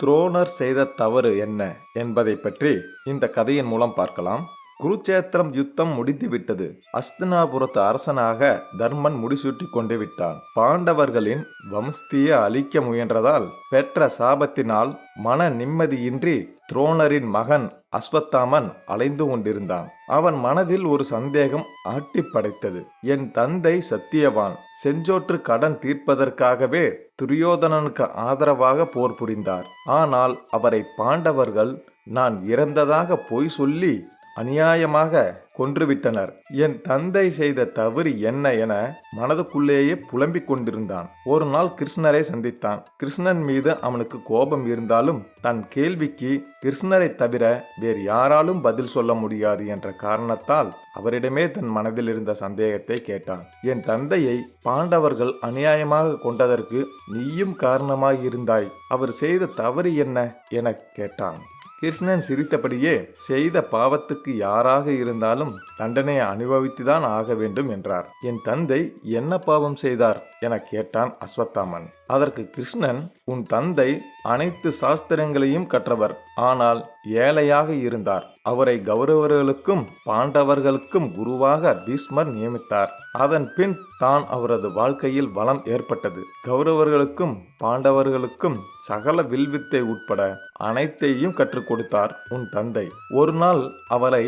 துரோணர் செய்த தவறு என்ன என்பதை பற்றி இந்த கதையின் மூலம் பார்க்கலாம். குருச்சேத்திரம் யுத்தம் முடிந்துவிட்டது. அஸ்தினாபுரத்து அரசனாக தர்மன் முடிசூட்டி கொண்டு விட்டான். பாண்டவர்களின் வம்சத்தியை அழிக்க முயன்றதால் பெற்ற சாபத்தினால் மன நிம்மதியின்றி துரோணரின் மகன் அஸ்வத்தாமன் அலைந்து கொண்டிருந்தான். அவன் மனதில் ஒரு சந்தேகம் ஆட்டி படைத்தது. என் தந்தை சத்தியவான். செஞ்சோற்று கடன் தீர்ப்பதற்காகவே துரியோதனனுக்கு ஆதரவாக போர் புரிந்தார். ஆனால் அவரை பாண்டவர்கள் நான் இறந்ததாக பொய் சொல்லி அநியாயமாக கொன்றுவிட்டனர். என் தந்தை செய்த தவறு என்ன என மனதுக்குள்ளேயே புலம்பிக் கொண்டிருந்தான். ஒரு நாள் கிருஷ்ணரை சந்தித்தான். கிருஷ்ணன் மீது அவனுக்கு கோபம் இருந்தாலும் தன் கேள்விக்கு கிருஷ்ணரை தவிர வேறு யாராலும் பதில் சொல்ல முடியாது என்ற காரணத்தால் அவரிடமே தன் மனதில் இருந்த சந்தேகத்தை கேட்டான். என் தந்தையை பாண்டவர்கள் அநியாயமாக கொண்டதற்கு நீயும் காரணமாக இருந்தாய் அவர் செய்த தவறு என்ன என கேட்டான். கிருஷ்ணன் சிரித்தபடியே செய்த பாவத்துக்கு யாராக இருந்தாலும் தண்டனையை அனுபவித்துதான் ஆக வேண்டும் என்றார். என் தந்தை என்ன பாவம் செய்தார்? என கேட்டான் அஸ்வத்தாமன். அதற்கு கிருஷ்ணன் உன் தந்தை அனைத்து சாஸ்திரங்களையும் கற்றவர். ஆனால் ஏழையாக இருந்தார். அவரை கௌரவர்களுக்கும் பாண்டவர்களுக்கும் குருவாக பீஷ்மர் நியமித்தார். அதன் பின் தான் அவரது வாழ்க்கையில் வளம் ஏற்பட்டது. கௌரவர்களுக்கும் பாண்டவர்களுக்கும் சகல வில்வித்தை உட்பட அனைத்தையும் கற்றுக் கொடுத்தார் உன் தந்தை. ஒரு நாள் அவரை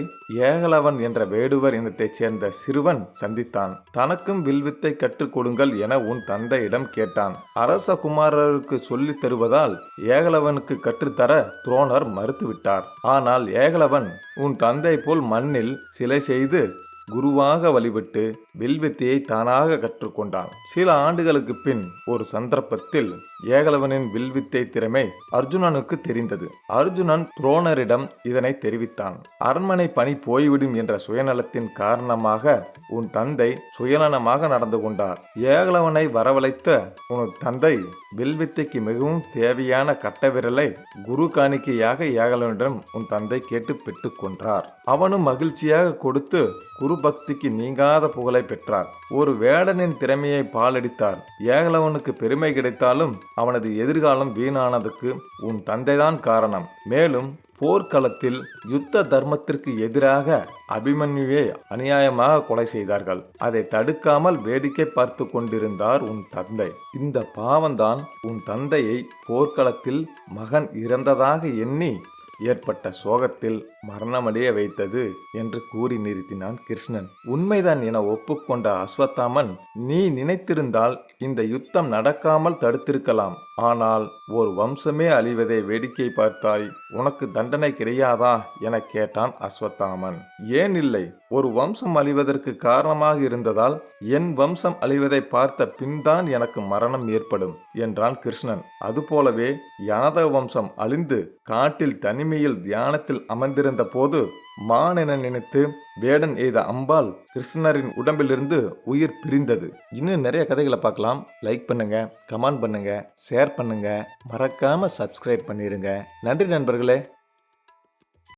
ஏகலவன் என்ற வேடுவர் இனத்தைச் சேர்ந்த சிறுவன் சந்தித்தான். தனக்கும் வில்வித்தை கற்றுக் கொடுங்கள் என உன் தந்தையிடம் கேட்டான். அரச குமாரருக்கு சொல்லித் தருவதால் ஏகலவனுக்கு கற்றுத்தர துரோணர் மறுத்துவிட்டார். ஆனால் ஏகலவன் உன் தந்தை போல் மண்ணில் சிலை செய்து குருவாக வழிபட்டு வில்வித்தையை தானாக கற்றுக்கொண்டான். சில ஆண்டுகளுக்கு பின் ஒரு சந்தர்ப்பத்தில் ஏகலவனின் வில்வித்தை திறமை அர்ஜுனனுக்கு தெரிந்தது. அர்ஜுனன் துரோணரிடம் இதனை தெரிவித்தான். அரண்மனை பணி போய்விடும் என்ற சுயநலத்தின் காரணமாக உன் தந்தை சுயநலமாக நடந்து கொண்டார். ஏகலவனை வரவழைத்த உன் தந்தை வில்வித்தைக்கு மிகவும் தேவையான கட்ட விரலை குரு காணிக்கையாக ஏகலவனிடம் உன் தந்தை கேட்டு பெற்றுக் கொன்றார். அவனும் மகிழ்ச்சியாக கொடுத்து குரு பக்திக்கு நீங்காத புகழை பெற்றார். ஒரு வேடனின் திறமையை பாலடித்தார் ஏகலவனுக்கு பெருமை கிடைத்தாலும் அவனது எதிர்காலம் வீணானதுக்கு உன் தந்தைதான் காரணம். மேலும் போர்க்களத்தில் யுத்த தர்மத்திற்கு எதிராக அபிமன்யுவை அநியாயமாக கொலை செய்தார்கள். அதை தடுக்காமல் வேடிக்கை பார்த்து கொண்டிருந்தார் உன் தந்தை. இந்த பாவம்தான் உன் தந்தையை போர்க்களத்தில் மகன் இறந்ததாக எண்ணி ஏற்பட்ட சோகத்தில் மரணமடைய வைத்தது என்று கூறி நிறுத்தினான் கிருஷ்ணன். உண்மைதான் என ஒப்புக்கொண்ட அஸ்வத்தாமன் நீ நினைத்திருந்தால் இந்த யுத்தம் நடக்காமல் தடுத்திருக்கலாம். ஆனால் ஒரு வம்சமே அழிவதை வேடிக்கை பார்த்தாய். உனக்கு தண்டனை கிடையாதா? என கேட்டான் அஸ்வத்தாமன். ஏன் இல்லை. ஒரு வம்சம் அழிவதற்கு காரணமாக இருந்ததால் என் வம்சம் அழிவதை பார்த்த பின்தான் எனக்கு மரணம் ஏற்படும் என்றான் கிருஷ்ணன். அதுபோலவே யாதவ வம்சம் அழிந்து காட்டில் தனி தனிமையில் தியானத்தில் அமர்ந்திருந்த போது மான் என நினைத்து வேடன் எய்த அம்பால் கிருஷ்ணரின் உடம்பிலிருந்து உயிர் பிரிந்தது. இன்னும் நிறைய கதைகளை பார்க்கலாம். லைக் பண்ணுங்க கமெண்ட் பண்ணுங்க ஷேர் பண்ணுங்க. மறக்காம சப்ஸ்கிரைப் பண்ணிருங்க. நன்றி நண்பர்களே.